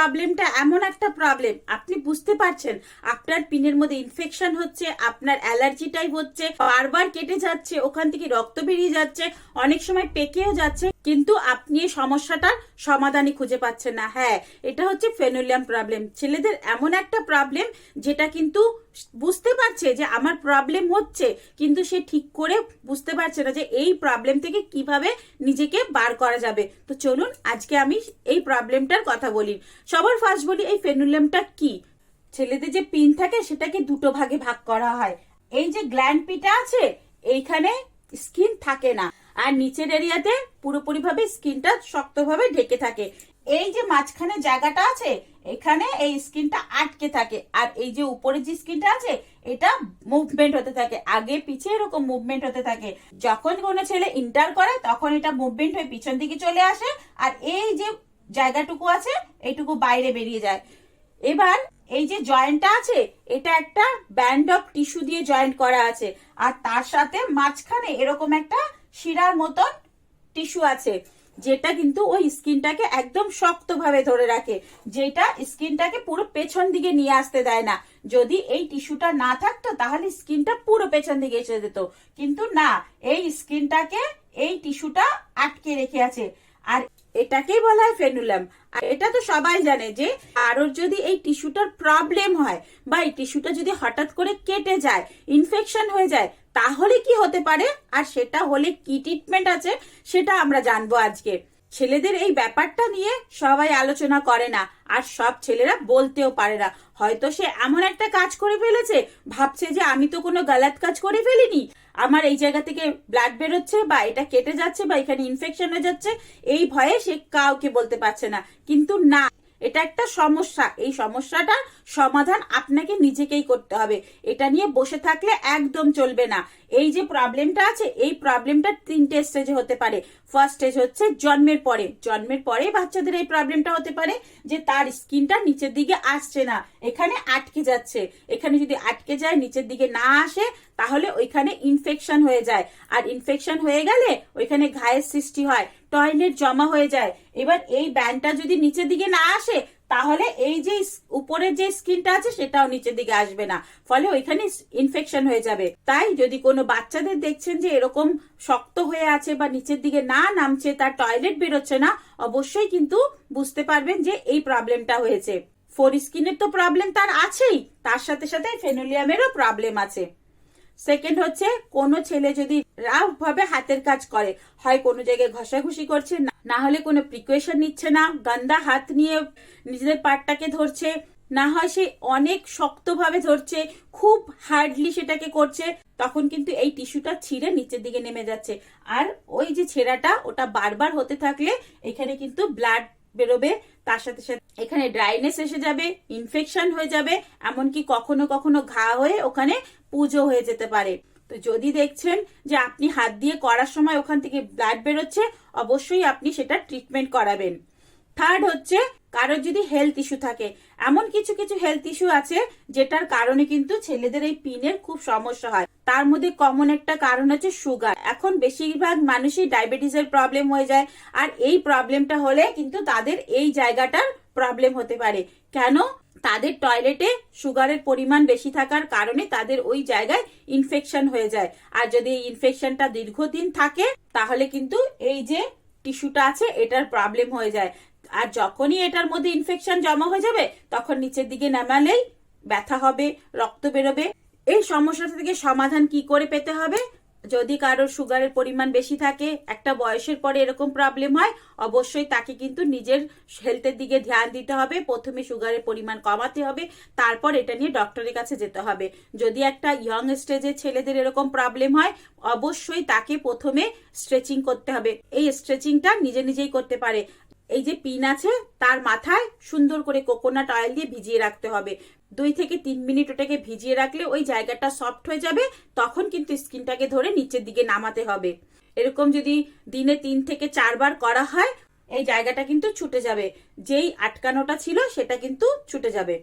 প্রবলেমটা এমন একটা প্রবলেম, আপনি বুঝতে পারছেন, আপনার পিনের মধ্যে ইনফেকশন হচ্ছে, আপনার অ্যালার্জি টাইপ হচ্ছে, বারবার কেটে যাচ্ছে, ওখান থেকে রক্ত বেরিয়ে যাচ্ছে, অনেক সময় পেকেও যাচ্ছে। কিন্তু আপনি এই সমস্যাটার সমাধানই খুঁজে পাচ্ছেন না। হ্যাঁ এটা হচ্ছে ফেনোলিয়াম প্রবলেম ছেলেদের এমন একটা প্রবলেম যেটা কিন্তু বুঝতে পারছে যে আমার প্রবলেম হচ্ছে, কিন্তু সে ঠিক করে বুঝতে পারছে না যে এই প্রবলেম থেকে কীভাবে নিজেকে বার করা যাবে। তো চলুন, আজকে আমি এই প্রবলেমটার কথা বলি। সবার ফার্স্ট বলি, এই ফেনুলিয়ামটা কি? ছেলেদের যে পিন থাকে, সেটাকে দুটো ভাগে ভাগ করা হয়। এই যে গ্ল্যান্ড পিটা আছে, এইখানে স্কিন থাকে না। আর নিচের এরিয়াতে পুরোপুরি ভাবে স্কিনটা শক্তভাবে ঢেকে থাকে। এই যে মাঝখানে জায়গাটা আছে, এখানে এই স্কিনটা আটকে থাকে। আর এই যে উপরে যে স্কিনটা আছে, এটা মুভমেন্ট হতে থাকে। আগে পিছে এরকম মুভমেন্ট হতে থাকে। যখন কোনো ছেলে ইন্টার করে, তখন এটা মুভমেন্ট হয়ে পিছন দিকে চলে আসে। আর এই যে জায়গাটুকু আছে এইটুকু বাইরে বেরিয়ে যায়। এবার এই যে জয়েন্টটা আছে, এটা একটা ব্যান্ড অফ টিস্যু দিয়ে জয়েন্ট করা আছে। আর তার সাথে মাঝখানে এরকম একটা শিরার মতন টিস্যু আছে, যেটা কিন্তু ওই স্কিনটাকে একদম শক্তভাবে ধরে রাখে, যেটা স্কিনটাকে পুরো পেছন দিকে নিয়ে আসতে দেয় না। যদি এই টিস্যুটা না থাকতো, তাহলে স্কিনটা পুরো পেছন দিকে এসে যেত। কিন্তু না, এই স্কিনটাকে এই টিস্যুটা আটকে রেখে আছে। আর এটাকেই বলা হয় ফেনুলাম। আর এটা তো সবাই জানে যে, কারোর যদি এই টিস্যুটার প্রবলেম হয় বা এই টিস্যুটা যদি হঠাৎ করে কেটে যায়, ইনফেকশন হয়ে যায় তাহলে কি হতে পারে? আর সেটা হলে কি ট্রিটমেন্ট আছে? সেটা আমরা জানব আজকে। ছেলেদের এই ব্যাপারটা নিয়ে সবাই আলোচনা করে না, আর সব ছেলেরা বলতেও পারে না। হয়তো সে এমন একটা কাজ করে ফেলেছে, ভাবছে যে আমি তো কোনো গালাত কাজ করে ফেলিনি। আমার এই জায়গা থেকে ব্লাড বেরোচ্ছে বা এটা কেটে যাচ্ছে বা এখানে ইনফেকশন হয়ে যাচ্ছে, এই ভয়ে সে কাউকে বলতে পারছে না। কিন্তু না এটা একটা সমস্যা। এই সমস্যাটার সমাধান আপনাকে নিজেকেই করতে হবে। এটা নিয়ে বসে থাকলে একদম চলবে না। এই যে প্রবলেমটা আছে, এই প্রবলেমটা তিনটে স্টেজে হতে পারে। ফার্স্ট স্টেজ হচ্ছে জন্মের পরে। জন্মের পরে বাচ্চাদের এই প্রবলেমটা হতে পারে যে তার স্কিনটা নিচের দিকে আসছে না, এখানে আটকে যাচ্ছে। এখানে যদি আটকে যায়, নিচের দিকে না আসে, তাহলে ওইখানে ইনফেকশন হয়ে যায়। আর ইনফেকশন হয়ে গেলে ওইখানে ঘায়ের সৃষ্টি হয়। টয়লেট জমা হয়ে যায়। এবার এই ব্যান্ডটা যদি নিচের দিকে না আসে, তাহলে এই যে উপরের যে স্কিনটা আছে, সেটাও নিচের দিকে আসবে না। ফলে ওইখানে ইনফেকশন হয়ে যাবে। তাই যদি কোনো বাচ্চাদের দেখছেন যে এরকম শক্ত হয়ে আছে বা নিচের দিকে না নামছে, তার টয়লেট বেরোচ্ছে না, অবশ্যই কিন্তু বুঝতে পারবেন যে এই প্রবলেমটা হয়েছে। ফোর স্কিনের তো প্রবলেম তার আছেই, তার সাথে সাথে ফেনোলিয়ামেরও প্রবলেম আছে। সেকেন্ড হচ্ছে, কোনো ছেলে যদি রাফ ভাবে হাতের কাজ করে, হয় কোনো জায়গায় ঘষাঘষি করছে, না- হলে কোনো প্রিকুয়েশন নিচ্ছে না, গান্দা হাত নিয়ে নিজেদের পাটটাকে ধরছে, না হয় সে অনেক শক্তভাবে ধরছে, খুব হার্ডলি সেটাকে করছে, তখন কিন্তু এই টিস্যুটা ছিঁড়ে নিচের দিকে নেমে যাচ্ছে। আর ওই যে ছেঁড়াটা, ওটা বারবার হতে থাকলে, এখানে কিন্তু ব্লাড বেরোবে, তার সাথে সাথে এখানে ড্রাইনেস এসে যাবে ইনফেকশন হয়ে যাবে, এমনকি কখনো কখনো ঘা হয়ে ওখানে পুজো হয়ে যেতে পারে। তো যদি দেখছেন যে আপনি হাত দিয়ে করার সময় ওখান থেকে ব্লাড বেরোচ্ছে, অবশ্যই আপনি সেটা ট্রিটমেন্ট করাবেন। থার্ড হচ্ছে কারোর যদি হেলথ ইস্যু থাকে, এমন কিছু কিছু হেলথ ইস্যু আছে যেটার কারণে কিন্তু ছেলেদের এই পিনের খুব সমস্যা হয়। তার মধ্যে কমন একটা কারণ হচ্ছে সুগার এখন বেশিরভাগ মানুষই ডায়াবেটিসের প্রবলেম হয়ে যায়, আর এই প্রবলেমটা হলে কিন্তু তাদের এই জায়গাটার প্রবলেম হতে পারে। কেন? তাদের টয়লেটে সুগারের পরিমাণ বেশি থাকার কারণে তাদের ওই জায়গায় ইনফেকশন হয়ে যায়। আর যদি এই ইনফেকশনটা দীর্ঘদিন থাকে, তাহলে কিন্তু এই যে টিস্যুটা আছে, এটার প্রবলেম হয়ে যায়। আর যখনই এটার মধ্যে ইনফেকশন জমা হয়ে যাবে, তখন নিচের দিকে নামালেই ব্যথা হবে, রক্ত বেরোবে। এই সমস্যাটা থেকে সমাধান কি করে পেতে হবে? যদি কারোর সুগারের পরিমাণ বেশি থাকে, একটা বয়সের পরে এরকম প্রবলেম হয়, অবশ্যই তাকে কিন্তু নিজের হেলথের দিকে ধ্যান দিতে হবে। প্রথমে সুগারের পরিমাণ কমাতে হবে, তারপর এটা নিয়ে ডক্টরের কাছে যেতে হবে। যদি একটা ইয়ং স্টেজে ছেলেদের এরকম প্রবলেম হয়, অবশ্যই তাকে প্রথমে স্ট্রেচিং করতে হবে। এই স্ট্রেচিংটা নিজে নিজেই করতে পারে। এই যে পিন আছে, তার মাথায় সুন্দর করে কোকোনাট অয়েল দিয়ে ভিজিয়ে রাখতে হবে। দুই থেকে তিন মিনিট ওটাকে ভিজিয়ে রাখলে ওই জায়গাটা সফট হয়ে যাবে, তখন কিন্তু স্কিনটাকে ধরে নিচের দিকে নামাতে হবে। এরকম যদি দিনে তিন থেকে চারবার করা হয়, এই জায়গাটা কিন্তু ছুটে যাবে। যেই আটকানোটা ছিল, সেটা কিন্তু ছুটে যাবে।